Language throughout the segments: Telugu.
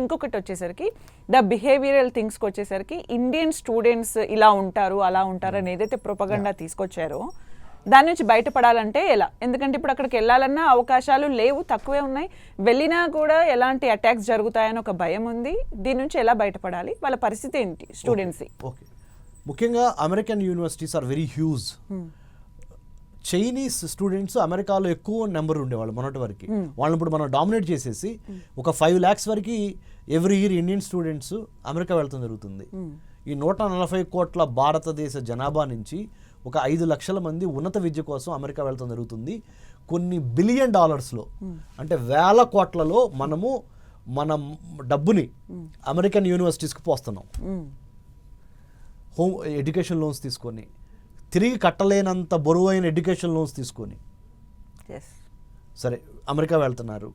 ఇంకొకటి వచ్చేసరికి ద బిహేవియరల్ థింగ్స్కి వచ్చేసరికి ఇండియన్ స్టూడెంట్స్ ఇలా ఉంటారు అలా ఉంటారు అని ఏదైతే ప్రొపగండా తీసుకొచ్చారో దాని నుంచి బయటపడాలంటే ఎలా? ఎందుకంటే ఇప్పుడు అక్కడికి వెళ్ళాలన్నా అవకాశాలు లేవు తక్కువే ఉన్నాయి. వెళ్ళినా కూడా ఎలాంటి అటాక్స్ జరుగుతాయని ఒక భయం ఉంది. దీని నుంచి ఎలా బయటపడాలి? వాళ్ళ పరిస్థితి ఏంటి స్టూడెంట్స్ ఓకే ముఖ్యంగా American universities are very huge Chinese students అమెరికాలో ఎక్కువ నెంబర్ ఉండేవాళ్ళు మొన్నటి వరకు. వాళ్ళని ఇప్పుడు మనం డామినేట్ చేసేసి ఒక ఫైవ్ ల్యాక్స్ వరకు every year Indian students America వెళ్తాం జరుగుతుంది. ఈ నూట నలభై కోట్ల భారతదేశ జనాభా నుంచి ఒక ఐదు లక్షల మంది ఉన్నత విద్య కోసం అమెరికా వెళ్తాం జరుగుతుంది. కొన్ని బిలియన్ డాలర్స్లో అంటే వేల కోట్లలో మనము మన డబ్బుని అమెరికన్ యూనివర్సిటీస్కి పోస్తున్నాం. హోమ్ ఎడ్యుకేషన్ లోన్స్ తీసుకొని. తిరిగి కట్టలేనంత బరువైన ఎడ్యుకేషన్ లోన్స్ తీసుకొని. సరే అమెరికా వెళ్తున్నారు.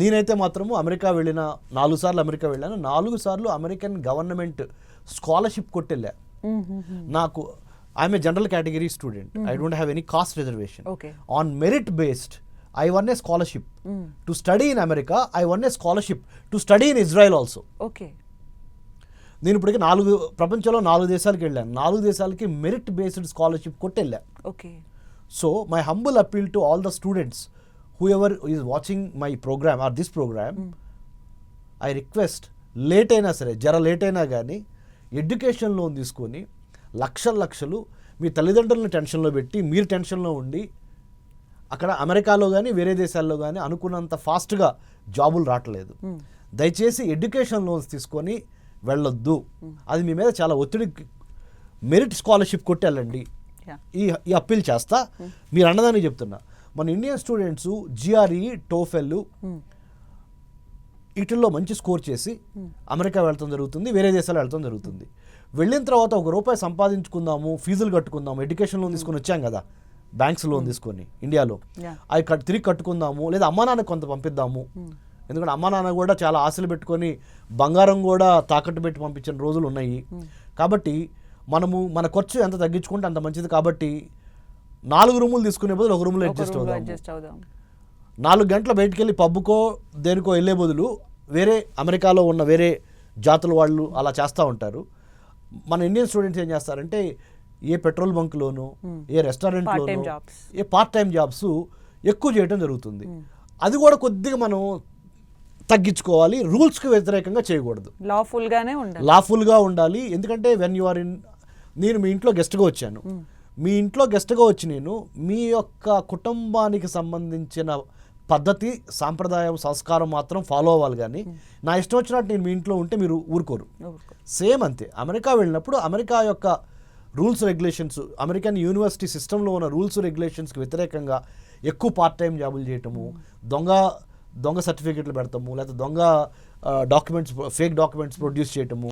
నేనైతే మాత్రము అమెరికా వెళ్ళిన నాలుగు సార్లు అమెరికా వెళ్ళాను. నాలుగు సార్లు అమెరికన్ గవర్నమెంట్ స్కాలర్షిప్ కొట్టెళ్ళా. నాకు I'm a general category student I don't have any caste reservation. On merit based I won a scholarship to study in America I won a scholarship to study in Israel also okay నేను ఇప్పటికి నాలుగు ప్రపంచంలో నాలుగు దేశాలకు వెళ్ళాను. నాలుగు దేశాలకి merit based scholarship కొట్టెళ్ళా. Okay. So my humble appeal to all the students who ever is watching my program or this program I request late అయినా సరే జర లేట్ అయినా కానీ ఎడ్యుకేషన్ లోన్ తీసుకొని లక్షల లక్షలు మీ తల్లిదండ్రులను టెన్షన్లో పెట్టి మీరు టెన్షన్లో ఉండి అక్కడ అమెరికాలో కానీ వేరే దేశాల్లో కానీ అనుకున్నంత ఫాస్ట్గా జాబులు రావట్లేదు. దయచేసి ఎడ్యుకేషన్ లోన్స్ తీసుకొని వెళ్ళొద్దు. అది మీ మీద చాలా ఒత్తిడి మెరిట్ స్కాలర్షిప్ కొట్టి వెళ్ళండి యా ఈ ఈ అప్పీల్ చేస్తా. మీరు అన్నదానికి చెప్తున్నా. మన ఇండియన్ స్టూడెంట్స్ జిఆర్ఈ టోఫెల్ వీటిల్లో మంచి స్కోర్ చేసి అమెరికా వెళ్ళటం జరుగుతుంది వేరే దేశాలు వెళ్ళటం జరుగుతుంది. వెళ్ళిన తర్వాత ఒక రూపాయి సంపాదించుకుందాము ఫీజులు కట్టుకుందాము ఎడ్యుకేషన్ లోన్ తీసుకొని వచ్చాం కదా. బ్యాంక్స్ లోన్ తీసుకొని ఇండియాలో. అవి కట్ తిరిగి కట్టుకుందాము లేదా అమ్మా నాన్నకి కొంత పంపిద్దాము. ఎందుకంటే అమ్మా నాన్న కూడా చాలా ఆశలు పెట్టుకొని బంగారం కూడా తాకట్టు పెట్టి పంపించిన రోజులు ఉన్నాయి. కాబట్టి మనము మన ఖర్చు ఎంత తగ్గించుకుంటే అంత మంచిది. కాబట్టి నాలుగు రూములు తీసుకునే బదులు ఒక రూమ్లో అడ్జస్ట్ అవుదాం. నాలుగు గంటల బయటికి వెళ్ళి పబ్బుకో దేనికో వెళ్ళే బదులు వేరే అమెరికాలో ఉన్న వేరే జాతుల వాళ్ళు అలా చేస్తూ ఉంటారు. మన ఇండియన్ స్టూడెంట్స్ ఏం చేస్తారంటే ఏ పెట్రోల్ బంక్లోను ఏ రెస్టారెంట్లోను. ఏ పార్ట్ టైం జాబ్స్ ఎక్కువ చేయడం జరుగుతుంది. అది కూడా కొద్దిగా మనం తగ్గించుకోవాలి రూల్స్కి వ్యతిరేకంగా చేయకూడదు. లాఫుల్ గానే ఉండాలి. లాఫుల్గా ఉండాలి. ఎందుకంటే వెన్ యు ఆర్ ఇన్ నేను మీ ఇంట్లో గెస్ట్గా వచ్చాను. మీ ఇంట్లో గెస్ట్గా వచ్చి నేను మీ యొక్క కుటుంబానికి సంబంధించిన పద్ధతి సాంప్రదాయం సంస్కారం మాత్రం ఫాలో అవ్వాలి కానీ నా ఇష్టం వచ్చినట్టు నేను మీ ఇంట్లో ఉంటే మీరు ఊరుకోరు. ఊరుకో. సేమ్ అంతే. అమెరికా వెళ్ళినప్పుడు అమెరికా యొక్క రూల్స్ రెగ్యులేషన్స్ అమెరికన్ యూనివర్సిటీ సిస్టంలో ఉన్న రూల్స్ రెగ్యులేషన్స్కి వ్యతిరేకంగా ఎక్కువ పార్ట్ టైం జాబులు చేయటము దొంగ దొంగ సర్టిఫికెట్లు పెడతాము లేకపోతే దొంగ డాక్యుమెంట్స్ ఫేక్ డాక్యుమెంట్స్ ప్రొడ్యూస్ చేయటము.